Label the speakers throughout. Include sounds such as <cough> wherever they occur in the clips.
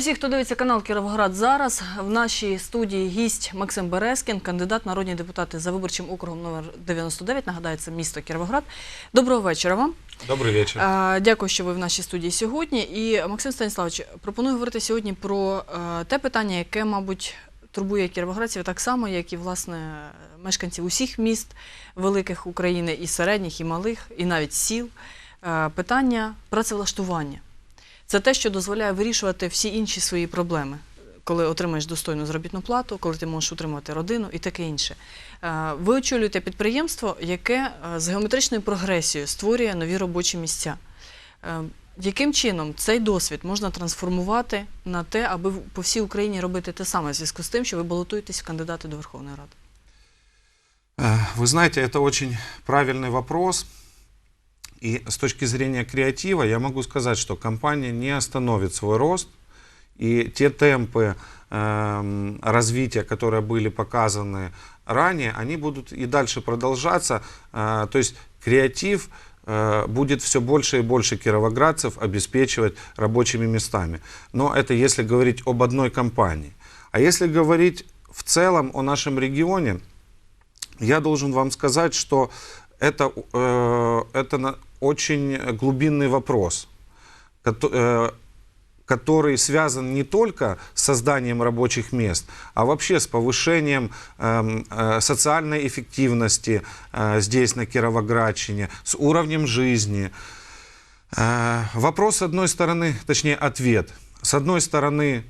Speaker 1: Вітаю всіх, хто дивиться канал Кіровоград зараз. В нашій студії гість Максим Березкін, кандидат народні депутати за виборчим округом номер 99. Нагадаю, це місто Кіровоград. Доброго вечора вам.
Speaker 2: Добрий вечір.
Speaker 1: Дякую, що ви в нашій студії сьогодні. І Максим Станіславович, пропоную говорити сьогодні про е, те питання, яке, мабуть, турбує кіровоградців так само, як і власне мешканців усіх міст великих України, і середніх, і малих, і навіть сіл. Е, Питання працевлаштування. Це те, що дозволяє вирішувати всі інші свої проблеми, коли отримаєш достойну заробітну плату, коли ти можеш утримувати родину і таке інше. Е, Ви очолюєте підприємство, яке е, з геометричною прогресією створює нові робочі місця. Е, Яким чином цей досвід можна трансформувати на те, аби в- по всій Україні робити те саме в зв'язку з тим, що ви балотуєтесь в кандидати до Верховної Ради?
Speaker 2: Э, Вы знаете, это очень правильный вопрос. И с точки зрения креатива я могу сказать, что компания не остановит свой рост. И те темпы эм, развития, которые были показаны ранее, они будут и дальше продолжаться. Э, то есть креатив э, будет все больше и больше кировоградцев обеспечивать рабочими местами. Но это если говорить об одной компании. А если говорить в целом о нашем регионе, я должен вам сказать, что это, э, это очень глубинный вопрос, э, который связан не только с созданием рабочих мест, а вообще с повышением эм, э, социальной эффективности э, здесь, на Кировоградчине, с уровнем жизни. Вопрос, с одной стороны, точнее, ответ. С одной стороны,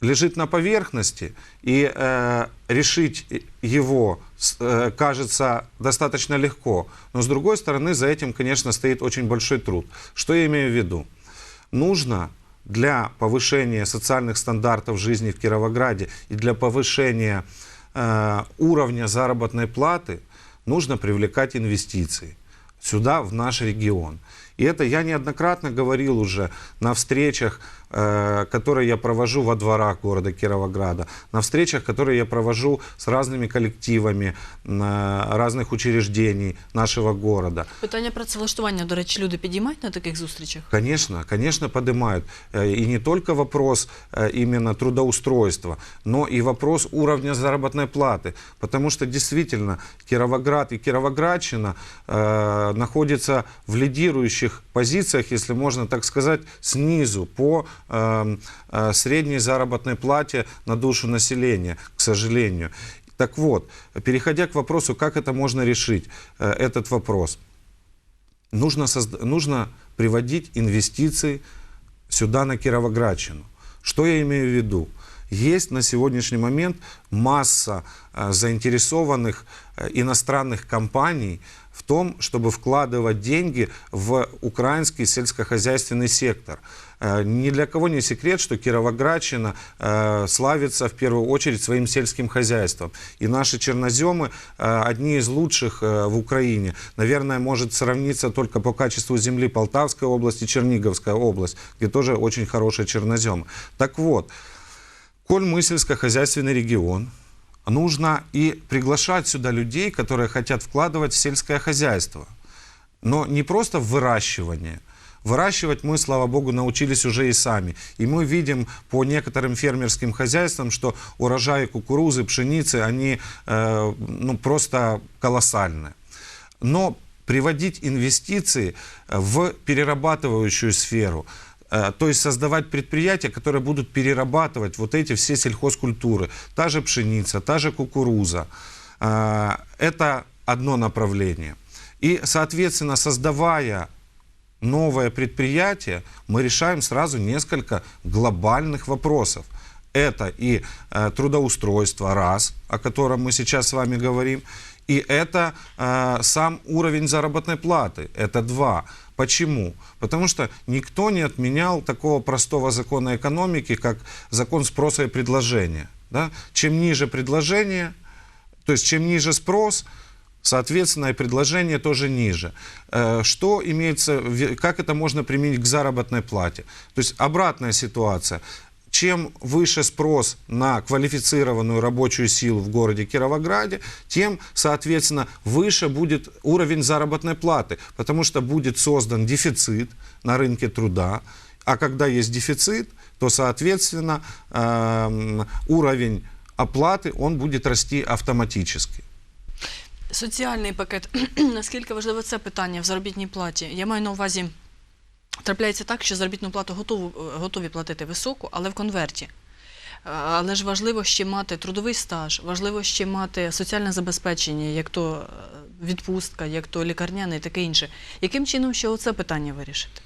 Speaker 2: лежит на поверхности, и э, решить его э, кажется достаточно легко. Но с другой стороны, за этим, конечно, стоит очень большой труд. Что я имею в виду? Нужно для повышения социальных стандартов жизни в Кировограде и для повышения э, уровня заработной платы нужно привлекать инвестиции сюда, в наш регион. И это я неоднократно говорил уже на встречах, э, которые я провожу во дворах города Кировограда, на встречах, которые я провожу с разными коллективами э, разных учреждений нашего города.
Speaker 1: Питання працевлаштування, до речі, люди підіймають на таких зустрічах?
Speaker 2: Конечно, конечно, поднимают. Э, И не только вопрос э, именно трудоустройства, но и вопрос уровня заработной платы. Потому что действительно Кировоград и Кировоградчина э, находятся в лидирующих позициях, если можно так сказать, снизу по э, э, средней заработной плате на душу населения, к сожалению. Так вот, переходя к вопросу, как это можно решить, э, этот вопрос нужно, созда- нужно приводить инвестиции сюда, на Кировоградчину. Что я имею в виду? Есть на сегодняшний момент масса э, заинтересованных э, иностранных компаний в том, чтобы вкладывать деньги в украинский сельскохозяйственный сектор. Э, Ни для кого не секрет, что Кировоградчина э, славится в первую очередь своим сельским хозяйством. И наши черноземы э, одни из лучших в Украине. Наверное, может сравниться только по качеству земли Полтавская область и Черниговская область, где тоже очень хорошие черноземы. Так вот, коль мы сельскохозяйственный регион, нужно и приглашать сюда людей, которые хотят вкладывать в сельское хозяйство. Но не просто в выращивание. Выращивать мы, слава богу, научились уже и сами. И мы видим по некоторым фермерским хозяйствам, что урожаи кукурузы, пшеницы, они э, ну, просто колоссальные. Но приводить инвестиции в перерабатывающую сферу, то есть создавать предприятия, которые будут перерабатывать вот эти все сельхозкультуры, та же пшеница, та же кукуруза, э, это одно направление. И, соответственно, создавая новое предприятие, мы решаем сразу несколько глобальных вопросов. Это и э, трудоустройство, раз, о котором мы сейчас с вами говорим, и это э, сам уровень заработной платы, это два. Почему? Потому что никто не отменял такого простого закона экономики, как закон спроса и предложения. Да? Чем ниже предложение, то есть чем ниже спрос, Соответственно, и предложение тоже ниже. Э, Что имеется, как это можно применить к заработной плате? То есть обратная ситуация Чем выше спрос на квалифицированную рабочую силу в городе Кировограде, тем, соответственно, выше будет уровень заработной платы, потому что будет создан дефицит на рынке труда, А когда есть дефицит, то, соответственно, эм, уровень оплаты, он будет расти автоматически.
Speaker 1: Соціальний пакет. <clears throat> Наскільки важливе це питання в заробітній платі? Я маю на увазі, трапляється так, що заробітну плату готову, готові платити високу, але в конверті. Е, Але ж важливо ще мати трудовий стаж, важливо ще мати соціальне забезпечення, як то е, відпустка, як то лікарняне і таке інше. Яким чином ще оце питання вирішити?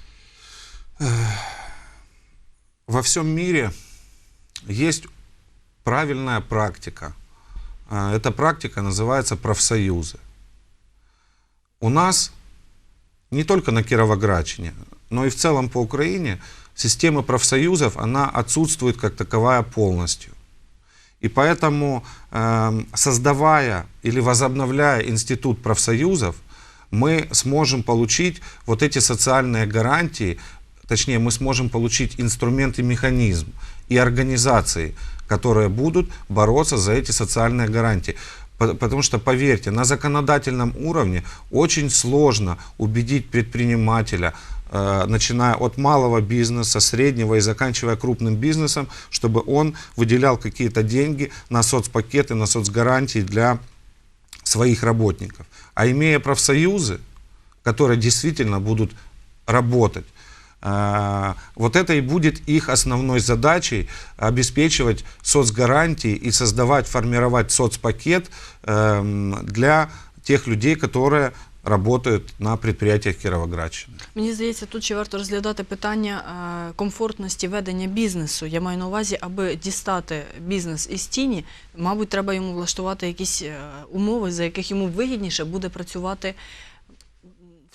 Speaker 2: Во всем мире есть правильная практика. А, Эта практика называется профсоюзы. У нас не только на Кировоградчине, но и в целом по Украине система профсоюзов, она отсутствует как таковая полностью. И поэтому, эм, создавая или возобновляя институт профсоюзов, мы сможем получить вот эти социальные гарантии, точнее, мы сможем получить инструмент и механизм и организации, которые будут бороться за эти социальные гарантии. По- Потому что, поверьте, на законодательном уровне очень сложно убедить предпринимателя, начиная от малого бизнеса, среднего и заканчивая крупным бизнесом, чтобы он выделял какие-то деньги на соцпакеты, на соцгарантии для своих работников. А имея профсоюзы, которые действительно будут работать, э, вот это и будет их основной задачей обеспечивать соцгарантии и создавать, формировать соцпакет эм, для тех людей, которые работают на предприятиях Кировоградщины.
Speaker 1: Мені здається, тут ще варто розглядати питання е, комфортності ведення бізнесу. Я маю на увазі, аби дістати бізнес із тіні, мабуть, треба йому влаштувати якісь е, умови, за яких йому вигідніше буде працювати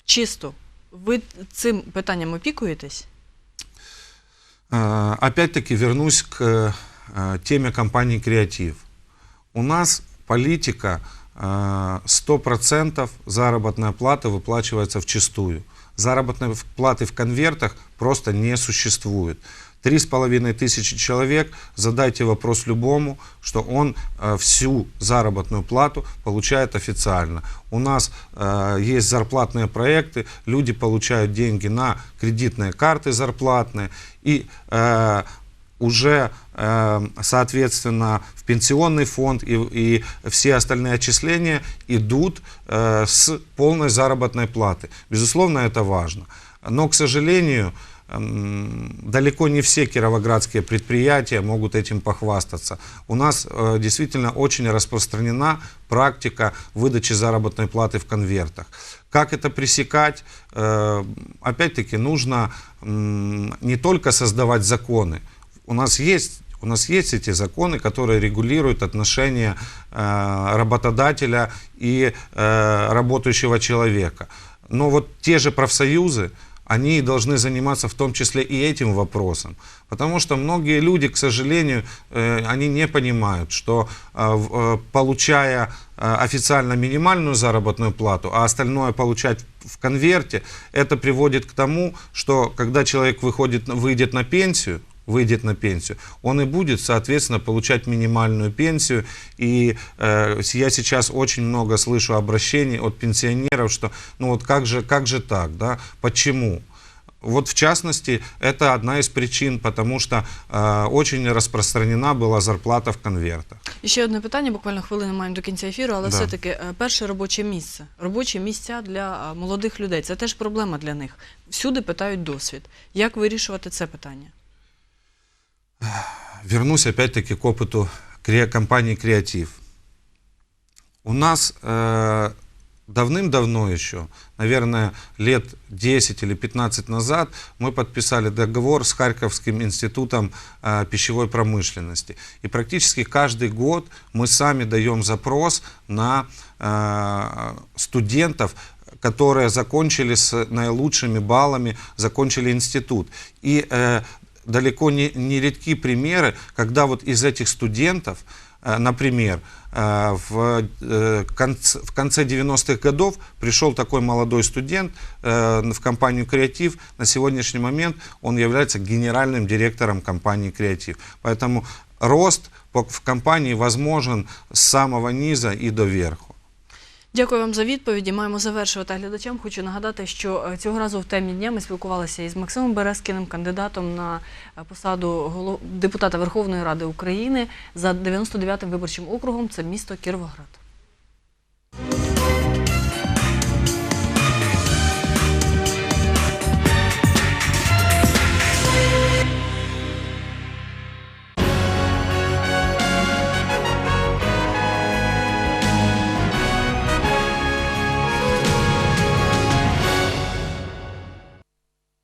Speaker 1: чисто. Ви цим питанням опікуєтесь?
Speaker 2: Э, Опять-таки вернусь к э, теме компании «Креатив». У нас политика э, 100% заработная плата выплачивается в чистую. Заработной платы в конвертах просто не существует. Три с половиной тысячи человек, задайте вопрос любому, что он э, всю заработную плату получает официально. У нас э, есть зарплатные проекты, люди получают деньги на кредитные карты зарплатные, и э, уже, э, соответственно, в пенсионный фонд и, и все остальные отчисления идут э, с полной заработной платы. Безусловно, это важно. Но, к сожалению, далеко не все кировоградские предприятия могут этим похвастаться. У нас э, действительно очень распространена практика выдачи заработной платы в конвертах. Как это пресекать? Опять-таки нужно не только создавать законы. У нас есть у нас есть эти законы, которые регулируют отношения э, работодателя и э, работающего человека. Но вот те же профсоюзы, они должны заниматься в том числе и этим вопросом. Потому что многие люди, к сожалению, э, они не понимают, что э, э, получая э, официально минимальную заработную плату, а остальное получать в конверте, это приводит к тому, что когда человек выходит, выйдет на пенсию, выйдет на пенсию, он и будет, соответственно, получать минимальную пенсию. И э, я сейчас очень много слышу обращений от пенсионеров, что ну вот как же, как же так, да, почему? Вот в частности, это одна из причин, потому что э, очень распространена была зарплата в конвертах.
Speaker 1: І ще одне питання, буквально хвилини маємо до кінця ефіру, але
Speaker 2: Да.
Speaker 1: все-таки е, перше робоче місце. Робочі місця для е, молодих людей. Це теж проблема для них. Всюди питають досвід. Як вирішувати це питання?
Speaker 2: Вернусь опять-таки к опыту кре- компании «Креатив». У нас э, давным-давно еще, наверное, лет 10 или 15 назад, мы подписали договор с Харьковским институтом э, пищевой промышленности. И практически каждый год мы сами даем запрос на э, студентов, которые закончили с наилучшими баллами, закончили институт. И э, далеко не, не редки примеры, когда вот из этих студентов, э, например, э, в, э, конце, в конце 90-х годов пришел такой молодой студент в компанию «Креатив». На сегодняшний момент он является генеральным директором компании «Креатив». Поэтому рост в компании возможен с самого низа и до верху.
Speaker 1: Дякую вам за відповіді. Маємо завершувати глядачам. Хочу нагадати, що е, цього разу в темні дня ми спілкувалися із Максимом Березкіним, кандидатом на е, посаду депутата Верховної Ради України за 99-м виборчим округом. Це місто Кіровоград.